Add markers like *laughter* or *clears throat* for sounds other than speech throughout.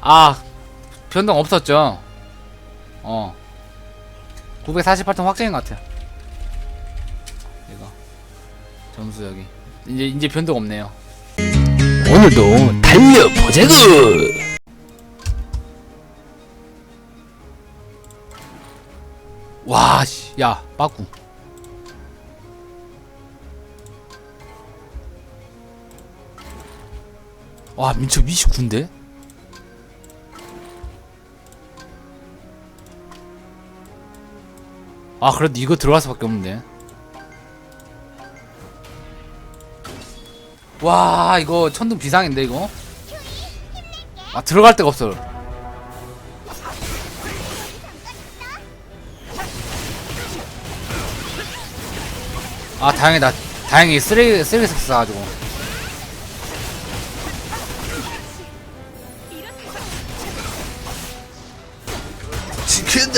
아 변동 없었죠. 어. 948톤 확정인 것 같아요. 이거. 점수 여기. 이제 이제 변동 없네요. 오늘도 달려보자구! 와씨 야 빠꾸. 와 민초 29인데? 아 그래도 이거 들어갈 수밖에 없는데. 와 이거 천둥 비상인데 이거? 아 들어갈 데가 없어 아 다행이다. 다행히 쓰레기 쓰레기 삭 싸가지고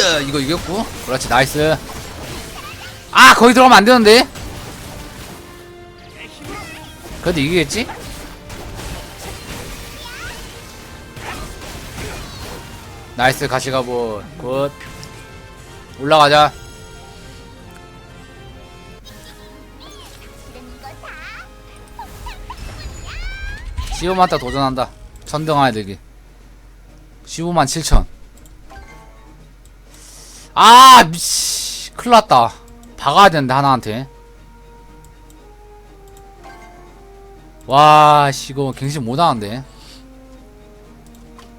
지킨다 이거 이겼고. 그렇지 나이스. 아 거기 들어가면 안 되는데? 그래도 이기겠지? 나이스 가시가보. 굿. 올라가자. 시오만타 도전한다. 천등하야 되기 15만 7천 아 미씨 큰일났다. 박아야 되는데 하나한테. 와씨 이거 갱신 못하는데.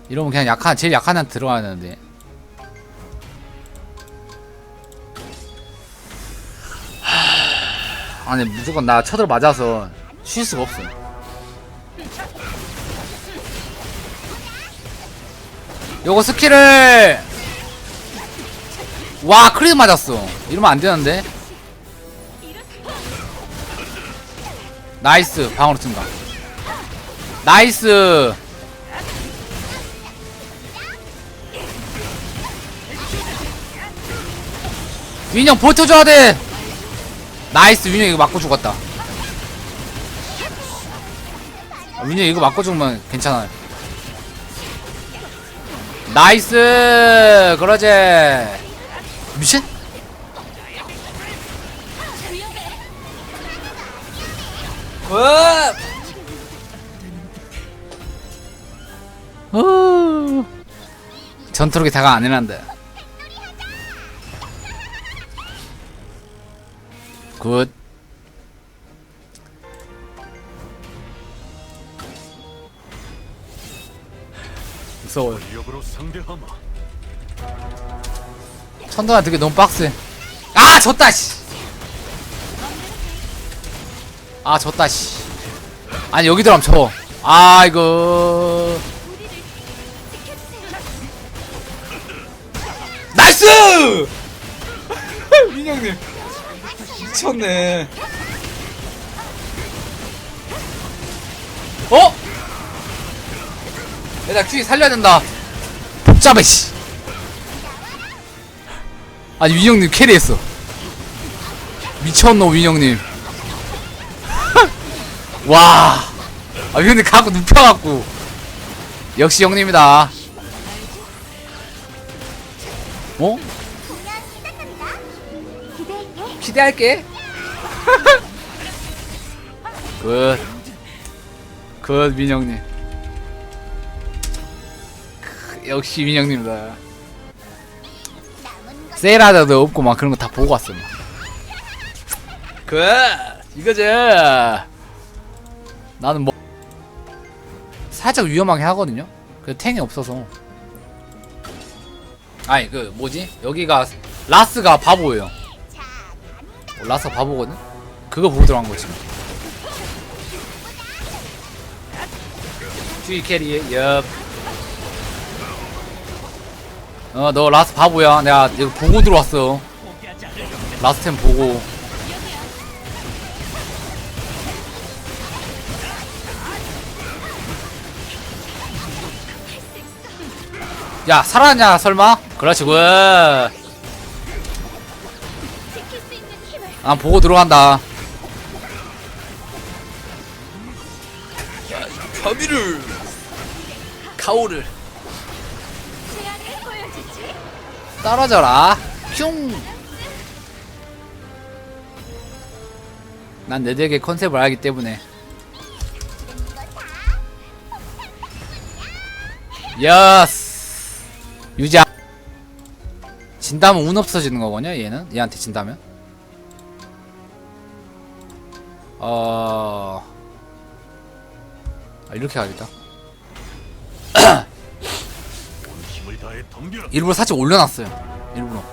이러면 그냥 약한 제일 약한 애한테 들어가야 되는데. 하... 아니 무조건 나 쳐들 맞아서 쉴 수가 없어. 요거 스킬을 와 크리드 맞았어. 이러면 안 되는데. 나이스 방어로 튼다. 나이스. 윈형 버텨줘야 돼. 나이스 윈형 이거 맞고 죽었다. 아, 윈형 이거 맞고 죽으면 괜찮아요. 나이스 그러지 미친 어. 전투력이 다가 안 해난다 굿 무서워요. 천둥아 되게 너무 빡세 아 졌다 씨. 아 졌다 씨. 아니 여기 들어가면 져. 아 이거 나이스! *laughs* 민영님 미쳤네. 어? 얘들아 큐이 살려야 된다. 복잡해 씨. 아니 윈형님 캐리했어. 미쳤노 윈형님. *laughs* 와. 아, 윈형님 가고 눕혀갖고. 역시 형님이다. 어? 기대할게. *laughs* 굿. 굿 민형님. 크, 역시 민형님이다 세일하다도 없고 막 그런 거 다 보고 왔어. 막. 그 이거지. 나는 뭐 살짝 위험하게 하거든요. 그 탱이 없어서. 아니 그 뭐지? 여기가 라스가 바보예요. 어, 라스가 바보거든. 그거 보고 들어간 거지. 주의 캐리 엽. 어, 너 라스트 바보야. 내가 이거 보고 들어왔어. 라스템 보고. 야, 살았냐, 설마? 그렇지, 굿. 난 보고 들어간다. 파비를 카오를 떨어져라. 슝! 난내 덱의 컨셉을 알기 때문에. 예스. 유자 진다면 운 없어지는 거거든요 얘는? 얘한테 진다면? 어. 아, 이렇게 가야겠다 일부러 살짝 올려놨어요 일부러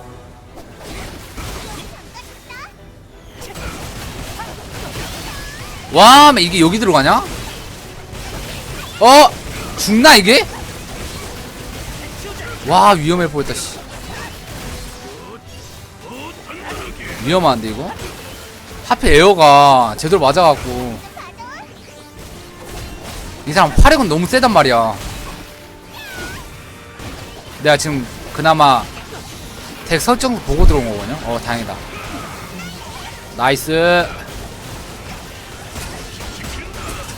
와 이게 여기 들어가냐? 어? 죽나 이게? 와 위험해 보였다 씨 위험한데 이거? 하필 에어가 제대로 맞아갖고 이 사람 화력은 너무 세단 말이야 내가 지금 그나마 덱 설정 보고 들어온 거거든요. 어 다행이다. 나이스.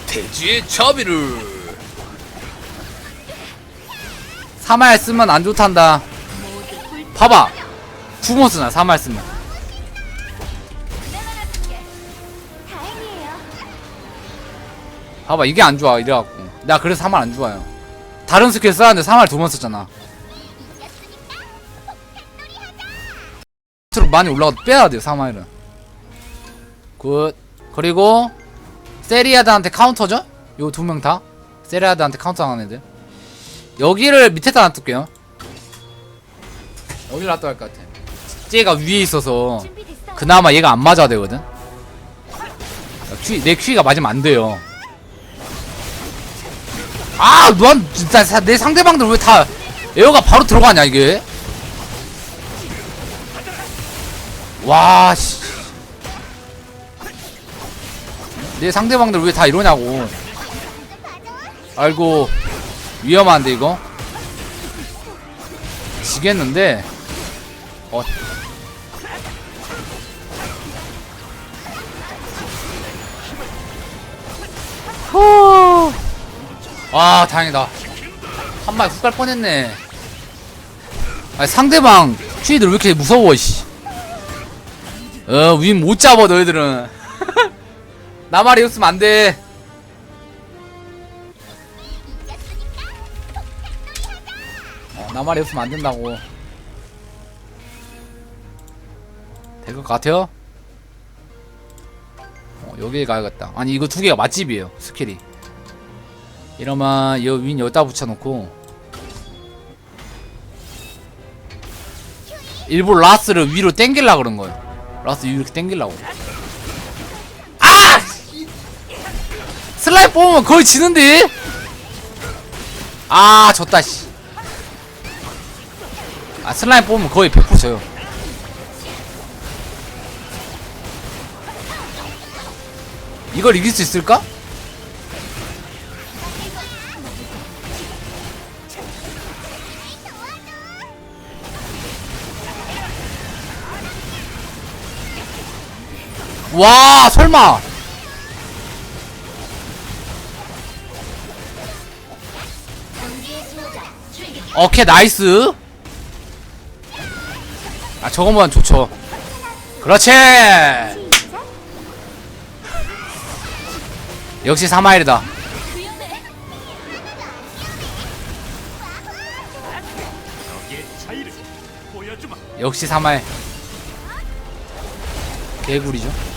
돼지의 차비를. 사마야 쓰면 안 좋단다. 봐봐. 구모 쓰나 사마야 쓰면. 봐봐 이게 안 좋아 이래갖고. 나 그래서 사마 안 좋아요. 다른 스킬 썼는데 사마를 두 번 썼잖아. 밑으로 많이 올라가도 빼야 돼요 사마일은. 굿. 그리고 세리아드한테 카운터죠? 요 두 명 다? 세리아드한테 카운터 하는 애들. 여기를 밑에다 놔둘게요. 여기를 놔둬야 할 것 같아. 쟤가 위에 있어서 그나마 얘가 안 맞아야 되거든. 퀴, 내 퀴가 맞으면 안 돼요. 아, 넌 진짜 사- 내 상대방들 왜 다 에어가 바로 들어가냐 이게? 와, 씨. 내 상대방들 왜 다 이러냐고. 아이고, 위험한데, 이거? 지겠는데? 어. 후. 아, 다행이다. 한 마리 훅 갈 뻔했네. 아니, 상대방 퀴들 왜 이렇게 무서워, 씨. 어, 윈 못 잡아, 너희들은. *laughs* 나 말이 없으면 안 돼. 어, 나 말이 없으면 안 된다고. 될 것 같아요? 어, 여기에 가야겠다. 아니, 이거 두 개가 맛집이에요, 스킬이. 이러면 여윈 여기다 붙여놓고 일부러 라스를 위로 땡길라 그런 거예요. 라스 이렇게 땡길라고. 아! 슬라임 뽑으면 거의 지는데? 아, 졌다, 씨. 아, 슬라임 뽑으면 거의 100% 져요. 이걸 이길 수 있을까? 와, 설마. 오케이, 나이스. 아, 저거만 좋죠. 그렇지. 역시 사마일이다. 역시 사마일. 개구리죠.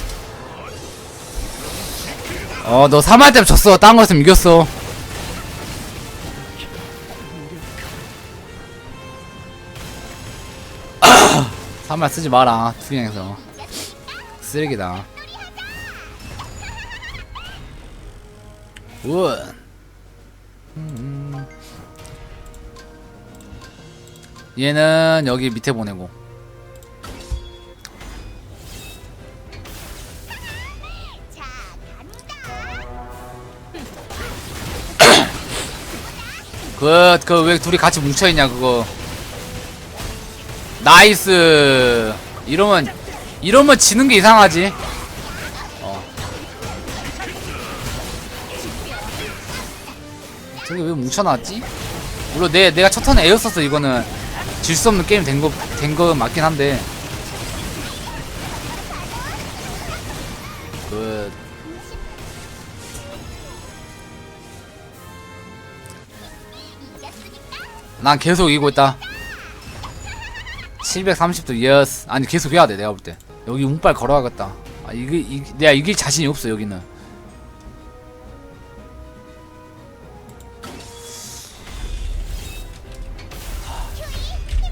어, 너 사마일 때문에 졌어. 딴 거였으면 이겼어. *clears throat* 사마일 쓰지 마라. 투명해서. 쓰레기다. 우. 음. 얘는 여기 밑에 보내고. 그, 그, 왜 둘이 같이 뭉쳐있냐, 그거. 나이스. 이러면, 이러면 지는 게 이상하지. 어. 저게 왜 뭉쳐놨지? 물론 내, 내가 첫 턴에 에어 썼어, 이거는. 질 수 없는 게임 된거 된 거 맞긴 한데 그 난 계속 이기고 있다. 730도 예스 아니 계속 해야 돼 내가 볼 때. 여기 운빨 걸어가겠다. 아 이게 이, 내가 이길 자신이 없어 여기는.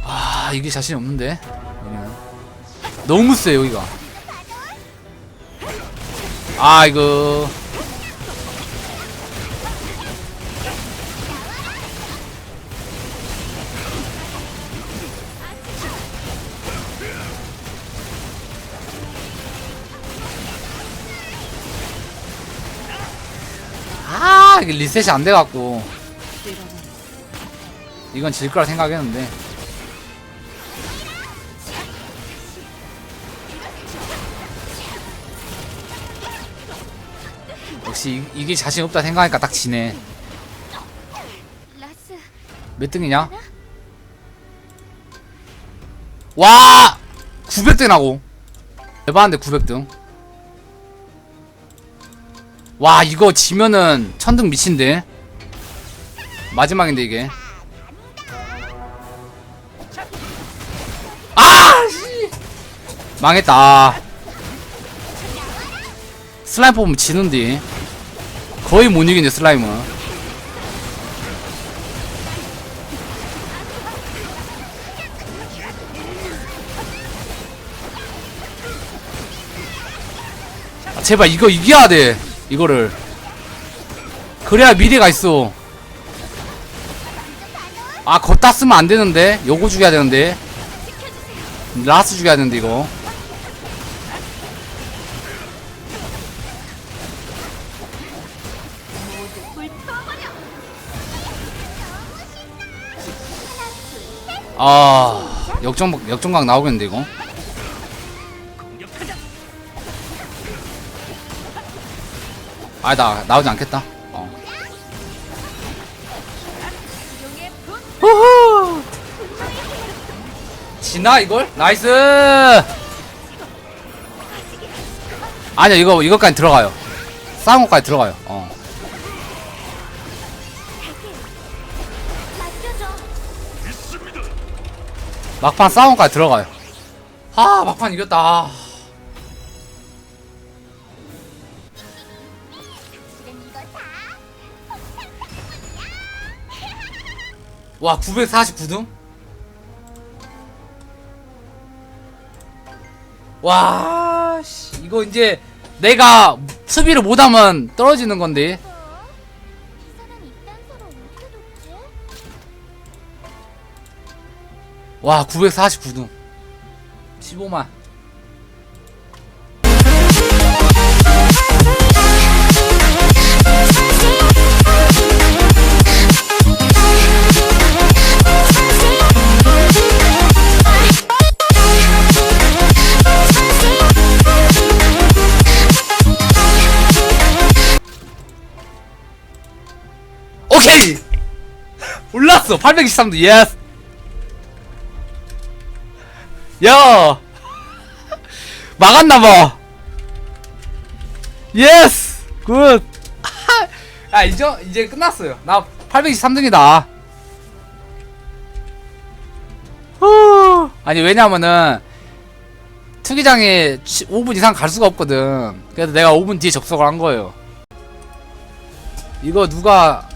아 이게 자신이 없는데 여기는. 너무 세 여기가. 아 이거 이게 리셋이 안 돼갖고. 이건 질 거라 생각했는데. 역시 이, 이게 자신 없다 생각하니까 딱 지네. 몇 등이냐? 와! 900등 나고. 대박인데 900등 와 이거 지면은 천등 미친데? 마지막인데 이게. 아! 씨! 망했다. 슬라임 뽑으면 지는데. 거의 못 이기네 슬라임은. 아, 제발 이거 이겨야 돼 이거를. 그래야 미래가 있어. 아 걷다 쓰면 안 되는데? 요거 죽여야 되는데. 라스 죽여야 되는데 이거. 아 역전 역전각 나오겠는데 이거 아나 나오지 않겠다. 어. 우후! 지나 이걸? 나이스! 아니야 이거 이거까지 들어가요. 싸운 것까지 들어가요. 어. 막판 싸운 것까지 들어가요. 아 막판 이겼다 아. 와 949등? 와 씨, 이거 이제 내가 수비를 못하면 떨어지는 건데 이 사람 입단서로 어떻게 뒀지? 와 949등 15만 올랐어 823도 예스 야 막았나봐 예스 굿 아, 이제, 이제 끝났어요. 나 823등이다. 후. 아니, 왜냐면은, 투기장에 5분 이상 갈 수가 없거든. 그래서 내가 5분 뒤에 접속을 한 거예요. 이거 누가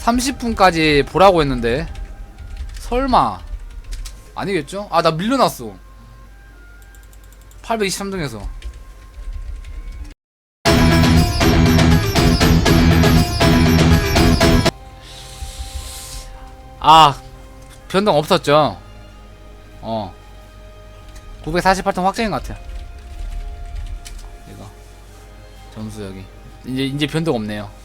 30분까지 보라고 했는데, 설마. 아니겠죠? 아, 나 밀려났어. 823등에서. 아, 변동 없었죠? 어. 948등 확정인 것 같아요. 이거. 점수 여기. 이제, 이제 변동 없네요.